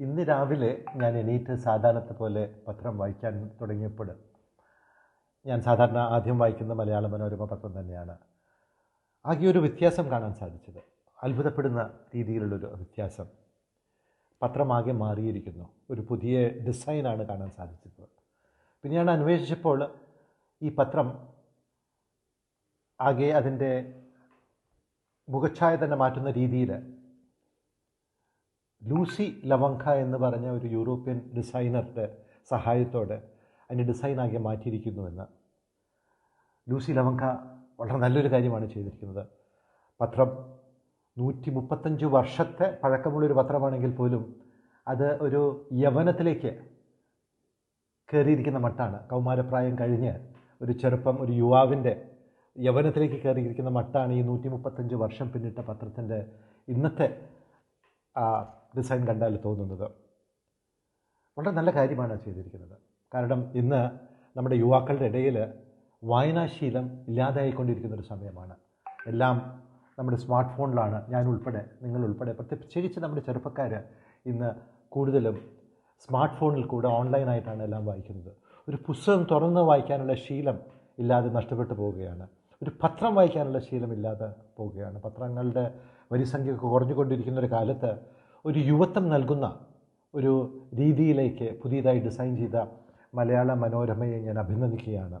ഇന്ന് രാവിലെ ഞാൻ എണീറ്റ് സാധാരണത്തെ പോലെ പത്രം വായിക്കാൻ തുടങ്ങിയപ്പോൾ ഞാൻ സാധാരണ ആദ്യം വായിക്കുന്ന മലയാള മനോരമ പത്രം തന്നെയാണ്. ആകെ ഒരു വ്യത്യാസം കാണാൻ സാധിച്ചത്. അത്ഭുതപ്പെടുന്ന രീതിയിലുള്ളൊരു വ്യത്യാസം. പത്രമാകെ മാറിയിരിക്കുന്നു. ഒരു പുതിയ ഡിസൈനാണ് കാണാൻ സാധിച്ചത്. പിന്നെ ഞാൻ അന്വേഷിച്ചപ്പോൾ ഈ പത്രം ആകെ അതിന്റെ മുഖച്ഛായ തന്നെ മാറ്റുന്ന രീതിയിൽ ലൂസി ലവങ്ക എന്ന് പറഞ്ഞ ഒരു യൂറോപ്യൻ ഡിസൈനറുടെ സഹായത്തോടെ അതിന്റെ ഡിസൈനാകെ മാറ്റിയിരിക്കുന്നുവെന്ന്. ലൂസി ലവങ്ക വളരെ നല്ലൊരു കാര്യമാണ് ചെയ്തിരിക്കുന്നത്. പത്രം നൂറ്റി മുപ്പത്തഞ്ച് വർഷത്തെ പഴക്കമുള്ളൊരു പത്രമാണെങ്കിൽ പോലും അത് ഒരു യവനത്തിലേക്ക് കയറിയിരിക്കുന്ന മട്ടാണ്. കൗമാരപ്രായം കഴിഞ്ഞ് ഒരു ചെറുപ്പം ഒരു യുവാവിന്റെ യവനത്തിലേക്ക് കയറിയിരിക്കുന്ന മട്ടാണ് ഈ നൂറ്റി മുപ്പത്തഞ്ച് വർഷം പിന്നിട്ട പത്രത്തിന്റെ ഇന്നത്തെ ഡിസൈൻ കണ്ടാൽ തോന്നുന്നത്. വളരെ നല്ല കാര്യമാണ് ചെയ്തിരിക്കുന്നത്. കാരണം ഇന്ന് നമ്മുടെ യുവാക്കളുടെ ഇടയിൽ വായനാശീലം ഇല്ലാതായിക്കൊണ്ടിരിക്കുന്ന ഒരു സമയമാണ്. എല്ലാം നമ്മുടെ സ്മാർട്ട് ഫോണിലാണ്. ഞാൻ ഉൾപ്പെടെ നിങ്ങൾ ഉൾപ്പെടെ പ്രത്യേകിച്ച് നമ്മുടെ ചെറുപ്പക്കാർ ഇന്ന് കൂടുതലും സ്മാർട്ട് ഫോണിൽ കൂടെ ഓൺലൈനായിട്ടാണ് എല്ലാം വായിക്കുന്നത്. ഒരു പുസ്തകം തുറന്ന് വായിക്കാനുള്ള ശീലം ഇല്ലാതെ നഷ്ടപ്പെട്ടു പോവുകയാണ്. ഒരു പത്രം വായിക്കാനുള്ള ശീലം ഇല്ലാതെ പോവുകയാണ്. പത്രങ്ങളുടെ വരിസംഖ്യ കുറഞ്ഞുകൊണ്ടിരിക്കുന്ന ഒരു കാലത്ത് ഒരു യുവത്വം നൽകുന്ന ഒരു രീതിയിലേക്ക് പുതിയതായി ഡിസൈൻ ചെയ്ത മലയാള മനോരമയെ ഞാൻ അഭിനന്ദിക്കുകയാണ്.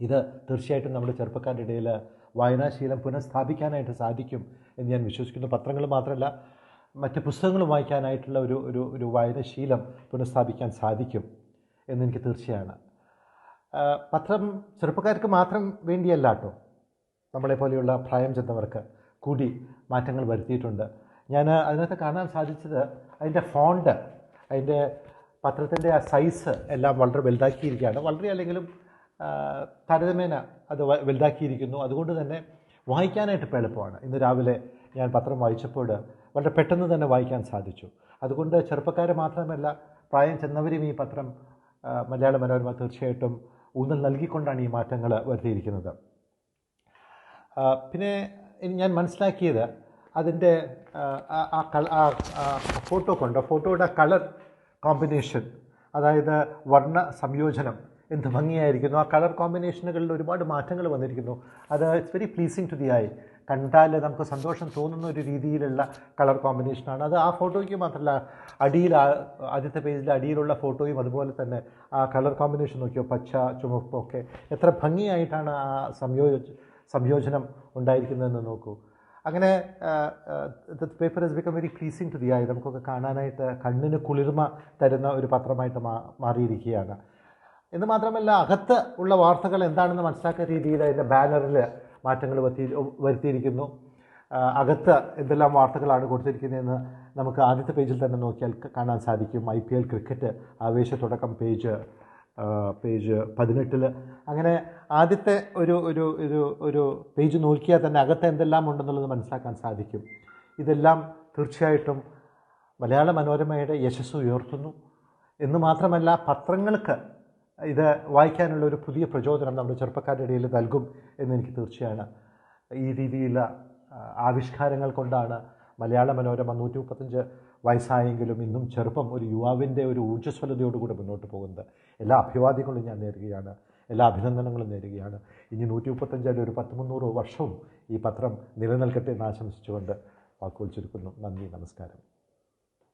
ഇത് തീർച്ചയായിട്ടും നമ്മുടെ ചെറുപ്പക്കാരുടെ ഇടയിൽ വായനാശീലം പുനഃസ്ഥാപിക്കാനായിട്ട് സാധിക്കും എന്ന് ഞാൻ വിശ്വസിക്കുന്നു. പത്രങ്ങൾ മാത്രമല്ല മറ്റ് പുസ്തകങ്ങൾ വായിക്കാനായിട്ടുള്ള ഒരു ഒരു ഒരു വായനാശീലം പുനഃസ്ഥാപിക്കാൻ സാധിക്കും എന്നെനിക്ക് തീർച്ചയാണ്. പത്രം ചെറുപ്പക്കാർക്ക് മാത്രം വേണ്ടിയല്ല കേട്ടോ. നമ്മളെ പോലെയുള്ള പ്രായം ചെന്നവർക്ക് കൂടി മാറ്റങ്ങൾ വരുത്തിയിട്ടുണ്ട്. ഞാൻ അതിനകത്ത് കാണാൻ സാധിച്ചത് അതിന്റെ ഫോണ്ട് അതിന്റെ പത്രത്തിന്റെ ആ സൈസ് എല്ലാം വളരെ വലുതാക്കിയിരിക്കുകയാണ്. വളരെ അല്ലെങ്കിലും താരതമ്യേന അത് വലുതാക്കിയിരിക്കുന്നു. അതുകൊണ്ട് തന്നെ വായിക്കാനായിട്ട് ഇപ്പോൾ എളുപ്പമാണ്. ഇന്ന് രാവിലെ ഞാൻ പത്രം വായിച്ചപ്പോൾ വളരെ പെട്ടെന്ന് തന്നെ വായിക്കാൻ സാധിച്ചു. അതുകൊണ്ട് ചെറുപ്പക്കാരെ മാത്രമല്ല പ്രായം ചെന്നവരും ഈ പത്രം മലയാള മനോരമ തീർച്ചയായിട്ടും ഊന്നൽ നൽകിക്കൊണ്ടാണ് ഈ മാറ്റങ്ങൾ വരുത്തിയിരിക്കുന്നത്. പിന്നെ ഞാൻ മനസ്സിലാക്കിയത് അതിന്റെ ആ, ഫോട്ടോ കൊണ്ട് ഫോട്ടോയുടെ കളർ കോമ്പിനേഷൻ അതായത് വർണ സംയോജനം എന്ത് ഭംഗിയായിരിക്കുന്നു. ആ കളർ കോമ്പിനേഷനുകളിൽ ഒരുപാട് മാറ്റങ്ങൾ വന്നിരിക്കുന്നു. അത് it's very pleasing to the eye കണ്ടാൽ നമുക്ക് സന്തോഷം തോന്നുന്ന ഒരു രീതിയിലുള്ള കളർ കോമ്പിനേഷനാണ് അത് ആ ഫോട്ടോയ്ക്ക് മാത്രമല്ല അടിയിൽ ആദ്യത്തെ പേജിൽ അടിയിലുള്ള ഫോട്ടോയും അതുപോലെ തന്നെ ആ കളർ കോമ്പിനേഷൻ നോക്കിയോ പച്ച ചുമപ്പൊക്കെ എത്ര ഭംഗിയായിട്ടാണ് ആ സംയോജ സംയോജനം ഉണ്ടായിരിക്കുന്നതെന്ന് നോക്കൂ. അങ്ങനെ paper has become very pleasing to the eye നമുക്കൊക്കെ കാണാനായിട്ട് കണ്ണിന് കുളിർമ തരുന്ന ഒരു പത്രമായിട്ട് മാ മാറിയിരിക്കുകയാണ്. എന്ന് മാത്രമല്ല അകത്ത് ഉള്ള വാർത്തകൾ എന്താണെന്ന് മനസ്സിലാക്കുന്ന രീതിയിൽ അതിന്റെ ബാനറിൽ മാറ്റങ്ങൾ വരുത്തി വരുത്തിയിരിക്കുന്നു. അകത്ത് എന്തെല്ലാം വാർത്തകളാണ് കൊടുത്തിരിക്കുന്നതെന്ന് നമുക്ക് ആദ്യത്തെ പേജിൽ തന്നെ നോക്കിയാൽ കാണാൻ സാധിക്കും. ഐ പി എൽ ക്രിക്കറ്റ് ആവേശ തുടക്കം പേജ്. പേജ് പതിനെട്ടിൽ അങ്ങനെ ആദ്യത്തെ ഒരു ഒരു ഒരു ഒരു പേജ് നോക്കിയാൽ തന്നെ അകത്ത് എന്തെല്ലാം ഉണ്ടെന്നുള്ളത് മനസ്സിലാക്കാൻ സാധിക്കും. ഇതെല്ലാം തീർച്ചയായിട്ടും മലയാള മനോരമയുടെ യശസ് ഉയർത്തുന്നു. എന്ന് മാത്രമല്ല പത്രങ്ങൾക്ക് ഇത് വായിക്കാനുള്ള ഒരു പുതിയ പ്രചോദനം നമ്മുടെ ചെറുപ്പക്കാരുടെ ഇടയിൽ നൽകും എന്നെനിക്ക് തീർച്ചയാണ്. ഈ രീതിയിലുള്ള ആവിഷ്കാരങ്ങൾ കൊണ്ടാണ് മലയാള മനോരമ നൂറ്റി മുപ്പത്തഞ്ച് വയസ്സായെങ്കിലും ഇന്നും ചെറുപ്പം ഒരു യുവാവിന്റെ ഒരു ഊർജസ്വലതയോടുകൂടി മുന്നോട്ട് പോകുന്നത്. എല്ലാ അഭിവാദ്യങ്ങളും ഞാൻ നേരുകയാണ്. എല്ലാ അഭിനന്ദനങ്ങളും നേരുകയാണ്. ഇനി നൂറ്റി മുപ്പത്തഞ്ചായാലും ഒരു പത്ത് മുന്നൂറ് വർഷവും ഈ പത്രം നിലനിൽക്കട്ടെ എന്ന് ആശംസിച്ചുകൊണ്ട് വാക്കുകൾ ചുരുക്കുന്നു. നന്ദി നമസ്കാരം.